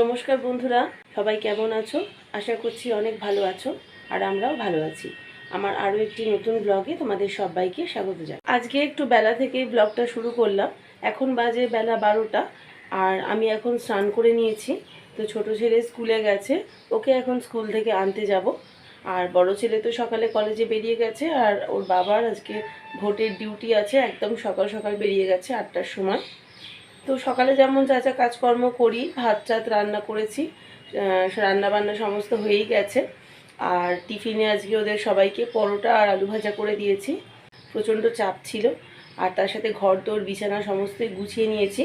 নমস্কার বন্ধুরা, সবাই কেমন আছো? আশা করছি অনেক ভালো আছো, আর আমরাও ভালো আছি। আমার আরও একটি নতুন ব্লগে তোমাদের সবাইকে স্বাগত জানাই। আজকে একটু বেলা থেকে ব্লগটা শুরু করলাম। এখন বাজে বেলা বারোটা, আর আমি এখন স্নান করে নিয়েছি। তো ছোট ছেলে স্কুলে গেছে, ওকে এখন স্কুল থেকে আনতে যাব। আর বড় ছেলে তো সকালে কলেজে বেরিয়ে গেছে, আর ওর বাবার আজকে ভোটের ডিউটি আছে, একদম সকাল সকাল বেরিয়ে গেছে আটটার সময়। তো সকালে যেমন যা যা কাজকর্ম করি ভাত চাত রান্না করেছি রান্না বান্না সমস্ত হয়েই গেছে। আর টিফিনে আজকে ওদের সবাইকে পরোটা আর আলু ভাজা করে দিয়েছি। প্রচণ্ড চাপ ছিল। আর তার সাথে ঘর দোর বিছানা সমস্তই গুছিয়ে নিয়েছি।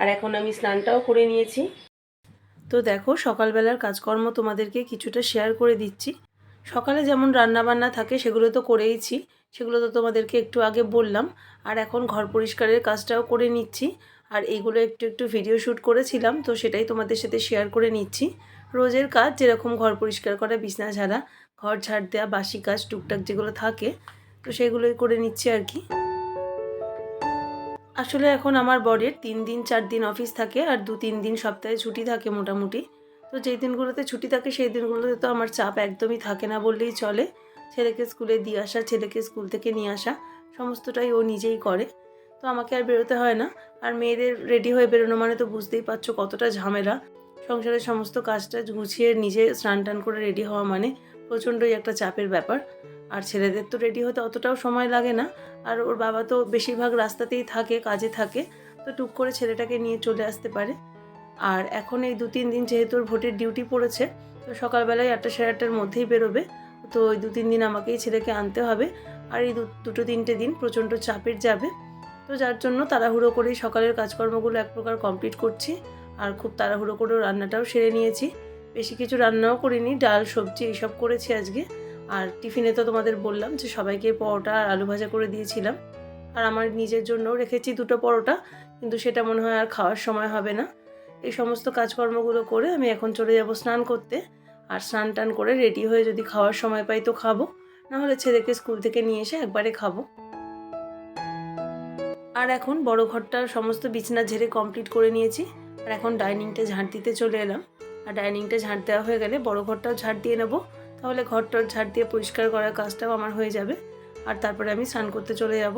আর এখন আমি স্নানটাও করে নিয়েছি। তো দেখো, সকালবেলার কাজকর্ম তোমাদেরকে কিছুটা শেয়ার করে দিচ্ছি। সকালে যেমন রান্না বান্না থাকে, সেগুলো তো করেইছি। সেগুলো তো তোমাদেরকে একটু আগে বললাম। আর এখন ঘর পরিষ্কারের কাজটাও করে নিচ্ছি। আর এইগুলো একটু একটু ভিডিও শ্যুট করেছিলাম, তো সেটাই তোমাদের সাথে শেয়ার করে নিচ্ছি। রোজের কাজ যেরকম ঘর পরিষ্কার করা, বিছনা ঝাড়া, ঘর ঝাড় দেওয়া, বাসি কাজ, টুকটাক যেগুলো থাকে, তো সেগুলোই করে নিচ্ছি আর কি। আসলে এখন আমার বরের তিন দিন, চার দিন অফিস থাকে আর দু তিন দিন সপ্তাহে ছুটি থাকে মোটামুটি। তো যেই দিনগুলোতে ছুটি থাকে, সেই দিনগুলোতে তো আমার চাপ একদমই থাকে না বললেই চলে। ছেলেকে স্কুলে দিয়ে আসা, ছেলেকে স্কুল থেকে নিয়ে আসা, সমস্তটাই ও নিজেই করে। তো আমাকে আর বেরোতে হয় না। আর মেয়েদের রেডি হয়ে বেরোনো মানে তো বুঝতেই পারছ কতটা ঝামেলা। সংসারের সমস্ত কাজটা গুছিয়ে নিজে স্নান টান করে রেডি হওয়া মানে প্রচণ্ডই একটা চাপের ব্যাপার। আর ছেলেদের তো রেডি হতে অতটাও সময় লাগে না। আর ওর বাবা তো বেশিরভাগ রাস্তাতেই থাকে, কাজে থাকে। তো টুক করে ছেলেটাকে নিয়ে চলে আসতে পারে। আর এখন এই দু তিন দিন যেহেতু ওর ভোটের ডিউটি পড়েছে, তো সকালবেলায় আটটা সাড়ে আটটার মধ্যেই বেরোবে। তো ওই দু তিন দিন আমাকেই ছেলেকে আনতে হবে। আর এই দুটো তিনটে দিন প্রচণ্ড চাপের যাবে। তো যার জন্য তাড়াহুড়ো করেই সকালের কাজকর্মগুলো এক প্রকার কমপ্লিট করছি আর খুব তাড়াহুড়ো করেও রান্নাটাও সেরে নিয়েছি। বেশি কিছু রান্নাও করিনি, ডাল, সবজি এইসব করেছি আজকে। আর টিফিনে তো তোমাদের বললাম যে সবাইকে পরোটা আর আলু ভাজা করে দিয়েছিলাম। আর আমার নিজের জন্যও রেখেছি দুটো পরোটা, কিন্তু সেটা মনে হয় আর খাওয়ার সময় হবে না। এই সমস্ত কাজকর্মগুলো করে আমি এখন চলে যাব স্নান করতে। আর স্নান টান করে রেডি হয়ে যদি খাওয়ার সময় পাই তো খাব নাহলে ছেলেকে স্কুল থেকে নিয়ে এসে একবারে খাব। আর এখন বড় ঘরটার সমস্ত বিছানা ঝেড়ে কমপ্লিট করে নিয়েছি। আর এখন ডাইনিংটা ঝাঁট দিতে চলে এলাম। আর ডাইনিংটা ঝাঁট দেওয়া হয়ে গেলে বড় ঘরটাও ঝাঁট দিয়ে নেব। তাহলে ঘরটার ঝাঁট দিয়ে পরিষ্কার করার কাজটাও আমার হয়ে যাবে। আর তারপরে আমি স্নান করতে চলে যাব।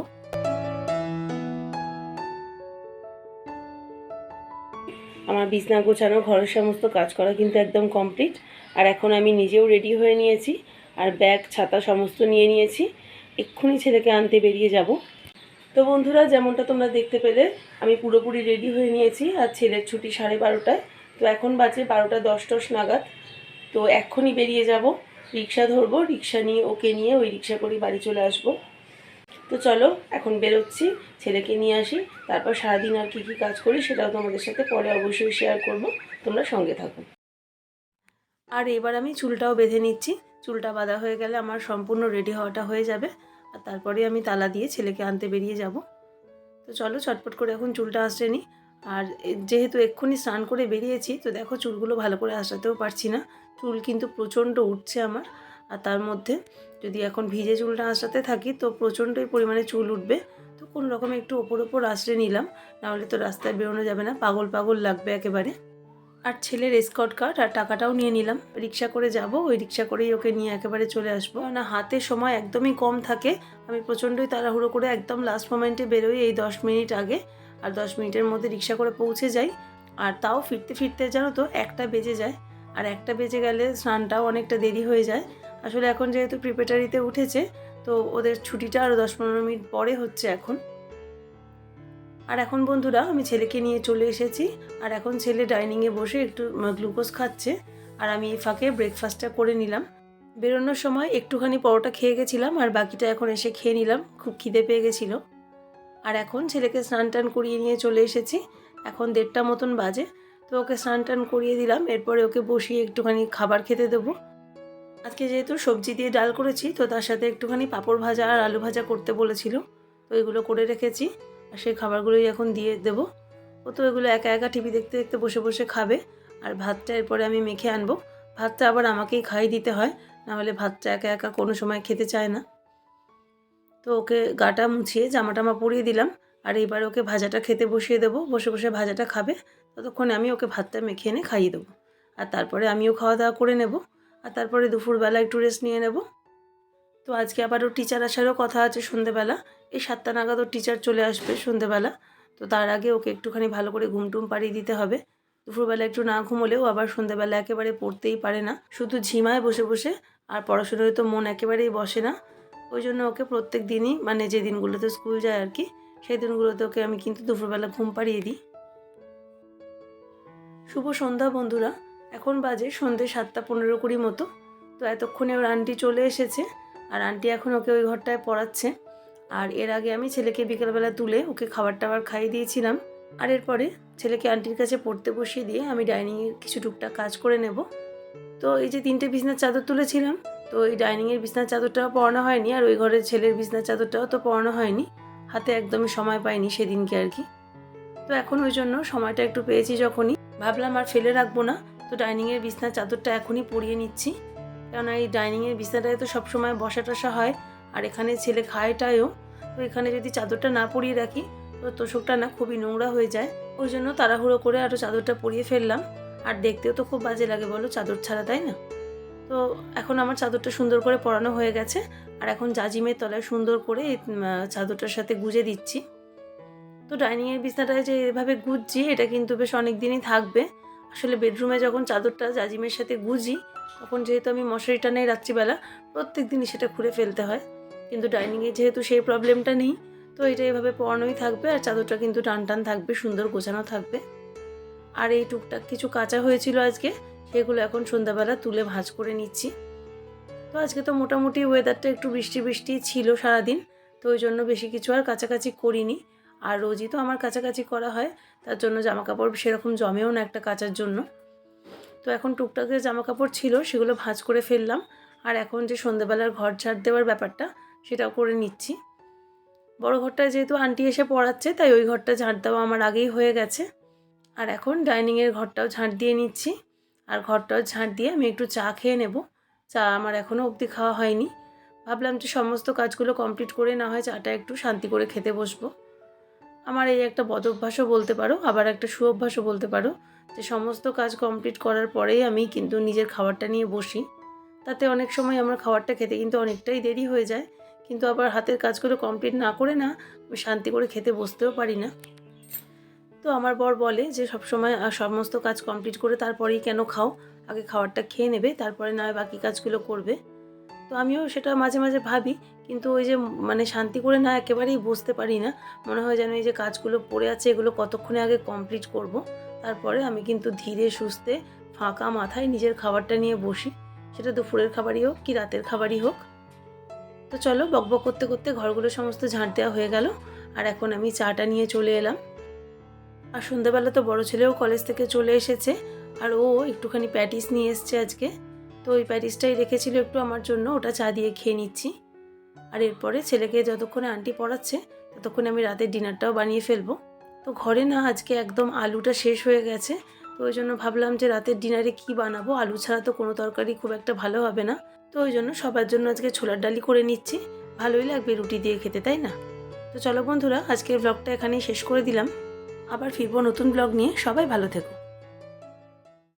আমার বিছনা গোছানো, ঘরের সমস্ত কাজ করা কিন্তু একদম কমপ্লিট আর এখন আমি নিজেও রেডি হয়ে নিয়েছি। আর ব্যাগ ছাতা সমস্ত নিয়ে নিয়েছি। এক্ষুনি ছেলেকে আনতে বেরিয়ে যাব। তো বন্ধুরা, যেমনটা তোমরা দেখতে পেলে, আমি পুরোপুরি রেডি হয়ে নিয়েছি। আর ছেলের ছুটি সাড়ে বারোটায়। তো এখন বাজে বারোটা দশ দশ নাগাদ। তো এক্ষুনি বেরিয়ে যাব। রিক্সা ধরবো। রিক্সা নিয়ে, ওকে নিয়ে ওই রিক্সা করে বাড়ি চলে আসব। তো চলো, এখন বেরোচ্ছি। ছেলেকে নিয়ে আসি। তারপর সারাদিন আর কী কী কাজ করি সেটাও তোমাদের সাথে পরে অবশ্যই শেয়ার করব। তোমরা সঙ্গে থাকো। আর এবার আমি চুলটাও বেঁধে নিচ্ছি। চুলটা বাঁধা হয়ে গেলে আমার সম্পূর্ণ রেডি হওয়াটা হয়ে যাবে। আর তারপরে আমি তালা দিয়ে ছেলেকে আনতে বেরিয়ে যাব। তো চলো চটপট করে এখন চুলটা আসতে নিই। আর যেহেতু এক্ষুনি স্নান করে বেরিয়েছি, তো দেখো চুলগুলো ভালো করে আসাতেও পারছি না। চুল কিন্তু প্রচণ্ড উঠছে আমার। আর তার মধ্যে যদি এখন ভিজে চুলটা আসাতে থাকি, তো প্রচণ্ডই পরিমাণে চুল উঠবে। তো কোনো রকম একটু ওপর ওপর আশ্রে নিলাম, নাহলে তো রাস্তায় বেরোনো যাবে না। পাগল পাগল লাগবে একেবারে। আর ছেলের স্কট কার্ড আর টাকাটাও নিয়ে নিলাম। রিক্সা করে যাব, ওই রিক্সা করেই ওকে নিয়ে একেবারে চলে আসব। না, হাতে সময় একদমই কম থাকে। আমি প্রচণ্ডই তাড়াহুড়ো করে একদম লাস্ট মোমেন্টে বেরোই এই দশ মিনিট আগে। আর দশ মিনিটের মধ্যে রিক্সা করে পৌঁছে যাই। আর তাও ফিরতে ফিরতে জানো তো একটা বেজে যায়। আর একটা বেজে গেলে স্নানটাও অনেকটা দেরি হয়ে যায়। আসলে এখন যেহেতু প্রিপেটারিতে উঠেছে, তো ওদের ছুটিটা আরও দশ পনেরো মিনিট পরে হচ্ছে এখন। আর এখন বন্ধুরা, আমি ছেলেকে নিয়ে চলে এসেছি। আর এখন ছেলে ডাইনিংয়ে বসে একটু গ্লুকোজ খাচ্ছে। আর আমি এই ফাঁকে ব্রেকফাস্টটা করে নিলাম। বেরোনোর সময় একটুখানি পরোটা খেয়ে গেছিলাম, আর বাকিটা এখন এসে খেয়ে নিলাম। খুব খিদে পেয়ে গেছিল। আর এখন ছেলেকে স্নান টান করিয়ে নিয়ে চলে এসেছি। এখন দেড়টা মতন বাজে। তো ওকে স্নান টান করিয়ে দিলাম। এরপরে ওকে বসিয়ে একটুখানি খাবার খেতে দেবো। আজকে যেহেতু সবজি দিয়ে ডাল করেছি, তো তার সাথে একটুখানি পাঁপড় ভাজা আর আলু ভাজা করতে বলেছিল। তো এগুলো করে রেখেছি। আর সেই খাবারগুলোই এখন দিয়ে দেবো। ও তো এগুলো একা একা টিভি দেখতে দেখতে বসে বসে খাবে। আর ভাতটা এরপরে আমি মেখে আনব। ভাতটা আবার আমাকেই খাই দিতে হয় নাহলে ভাতটা একা একা কোনো সময় খেতে চায় না। তো ওকে গাটা মুছিয়ে জামা টামা পরিয়ে দিলাম। আর এবার ওকে ভাজাটা খেতে বসিয়ে দেবো। বসে বসে ভাজাটা খাবে। ততক্ষণে আমি ওকে ভাতটা মেখে এনে খাইয়ে দেবো। আর তারপরে আমিও খাওয়া দাওয়া করে নেব। আর তারপরে দুপুরবেলা একটু রেস্ট নিয়ে নেব। তো আজকে আবারও টিচার আসারও কথা আছে সন্ধেবেলা। এই সাতটা নাগাদ ওর টিচার চলে আসবে সন্ধেবেলা। তো তার আগে ওকে একটুখানি ভালো করে ঘুম টুম পাড়িয়ে দিতে হবে। দুপুরবেলা একটু না ঘুমোলেও আবার সন্ধেবেলা একেবারে পড়তেই পারে না। শুধু ঝিমায় বসে বসে আর পড়াশোনায় তো মন একেবারেই বসে না। ওই জন্য ওকে প্রত্যেক দিনই মানে যে দিনগুলোতে স্কুল যায় আর কি, সেই দিনগুলোতে ওকে আমি কিন্তু দুপুরবেলা ঘুম পাড়িয়ে দিই। শুভ সন্ধ্যা বন্ধুরা, এখন বাজে সন্ধ্যে সাতটা পনেরো কুড়ি মতো। তো এতক্ষণে ওর আন্টি চলে এসেছে, আর আন্টি এখন ওকে ওই ঘরটায় পড়াচ্ছে। আর এর আগে আমি ছেলেকে বিকেলবেলা তুলে ওকে খাবার টাবার খাইয়ে দিয়েছিলাম। আর এরপরে ছেলেকে আন্টির কাছে পড়তে বসিয়ে দিয়ে আমি ডাইনিংয়ে কিছু টুকটাক কাজ করে নেব। তো এই যে তিনটে বিছনার চাদর তুলেছিলাম, তো এই ডাইনিংয়ের বিছনার চাদরটাও পরানো হয়নি আর ওই ঘরের ছেলের বিছনার চাদরটাও তো পরানো হয়নি। হাতে একদমই সময় পাইনি সেদিনকে আর কি। তো এখন ওই জন্য সময়টা একটু পেয়েছি যখনই। ভাবলাম আর ফেলে রাখব না, তো ডাইনিংয়ের বিছনার চাদরটা এখনই পরিয়ে নিচ্ছি। কেননা এই ডাইনিংয়ের বিছনাটায় তো সবসময় বসা টসা হয় আর এখানে ছেলে খায়টায়ও, তো এখানে যদি চাদরটা না পরিয়ে রাখি, তো তোষকটা না খুবই নোংরা হয়ে যায়। ওই জন্য তাড়াহুড়ো করে আরও চাদরটা পরিয়ে ফেললাম। আর দেখতেও তো খুব বাজে লাগে বলো, চাদর ছাড়া, তাই না? তো এখন আমার চাদরটা সুন্দর করে পরানো হয়ে গেছে। আর এখন জাজিমের তলায় সুন্দর করে চাদরটার সাথে গুজে দিচ্ছি। তো ডাইনিংয়ের বিছনাটায় যে এভাবে গুজছি, এটা কিন্তু বেশ অনেক দিনই থাকবে। আসলে বেডরুমে যখন চাদরটা জাজিমের সাথে গুজি, তখন যেহেতু আমি মশারিটা নেই রাত্রিবেলা প্রত্যেক দিনই সেটা খুঁড়ে ফেলতে হয়। কিন্তু ডাইনিংয়ে যেহেতু সেই প্রবলেমটা নেই, তো এটা এভাবে পরানোই থাকবে আর চাদরটা কিন্তু টান টান থাকবে, সুন্দর গোছানো থাকবে। আর এই টুকটাক কিছু কাঁচা হয়েছিল আজকে, সেগুলো এখন সন্ধ্যাবেলা তুলে ভাঁজ করে নিচ্ছি। তো আজকে তো মোটামুটি ওয়েদারটা একটু বৃষ্টি বৃষ্টি ছিল সারাদিন, তো ওই জন্য বেশি কিছু আর কাছাকাছি করিনি। আর রোজই তো আমার কাছাকাছি করা হয়, তার জন্য জামা কাপড় সেরকম জমেও না একটা কাচার জন্য। তো এখন টুকটাক যে জামা কাপড় ছিল, সেগুলো ভাঁজ করে ফেললাম। আর এখন যে সন্ধেবেলার ঘর ঝাড় দেওয়ার ব্যাপারটা সেটাও করে নিচ্ছি। বড় ঘরটা যেহেতু আন্টি এসে পড়াচ্ছে, তাই ওই ঘরটা ঝাঁট দেওয়া আমার আগেই হয়ে গেছে। আর এখন ডাইনিংয়ের ঘরটাও ঝাঁট দিয়ে নিচ্ছি। আর ঘরটাও ঝাঁট দিয়ে আমি একটু চা খেয়ে নেব। চা আমার এখনও অবধি খাওয়া হয়নি। ভাবলাম যে সমস্ত কাজগুলো কমপ্লিট করে না হয় চাটা একটু শান্তি করে খেতে বসবো। আমার এই একটা বদ অভ্যাসও বলতে পারো, আবার একটা সুঅভ্যাসও বলতে পারো, যে সমস্ত কাজ কমপ্লিট করার পরেই আমি কিন্তু নিজের খাবারটা নিয়ে বসি। তাতে অনেক সময় আমার খাবারটা খেতে কিন্তু অনেকটাই দেরি হয়ে যায়। কিন্তু আবার হাতের কাজগুলো কমপ্লিট না করে না, আমি শান্তি করে খেতে বসতেও পারি না। তো আমার বর বলে যে, সবসময় সমস্ত কাজ কমপ্লিট করে তারপরেই কেন খাও? আগে খাবারটা খেয়ে নেবে, তারপরে নয় বাকি কাজগুলো করবে। তো আমিও সেটা মাঝে মাঝে ভাবি, কিন্তু ওই যে মানে শান্তি করে না একেবারেই বসতে পারি না। মনে হয় যেন এই যে কাজগুলো পড়ে আছে, এগুলো কতক্ষণে আগে কমপ্লিট করব? তারপরে আমি কিন্তু ধীরে, সুস্থে, ফাঁকা মাথায় নিজের খাবারটা নিয়ে বসি। সেটা দুপুরের খাবারই হোক কি রাতের খাবারই হোক। তো চলো বকবক করতে করতে ঘরগুলো সমস্ত ঝাঁট দেওয়া হয়ে গেল। আর এখন আমি চাটা নিয়ে চলে এলাম। আর সন্ধ্যাবেলা তো বড় ছেলেও কলেজ থেকে চলে এসেছে, আর ও একটুখানি প্যাটিস নিয়ে এসছে আজকে। তো ওই প্যাটিসটাই রেখেছিল একটু আমার জন্য, ওটা চা দিয়ে খেয়ে নিচ্ছি। আর এরপরে ছেলেকে যতক্ষণে আন্টি পড়াচ্ছে, ততক্ষণে আমি রাতের ডিনারটাও বানিয়ে ফেলব। তো ঘরে না আজকে একদম আলুটা শেষ হয়ে গেছে, তো ওই জন্য ভাবলাম যে রাতের ডিনারে কি বানাবো? আলু ছাড়া তো কোনো তরকারি খুব একটা ভালো হবে না। তো ওই জন্য সবার জন্য আজকে ছোলার ডালি করে নিচ্ছি। ভালোই লাগবে রুটি দিয়ে খেতে, তাই না? তো চলো বন্ধুরা, আজকের ব্লগটা এখানেই শেষ করে দিলাম। আবার ফিরবো নতুন ব্লগ নিয়ে। সবাই ভালো থেকো।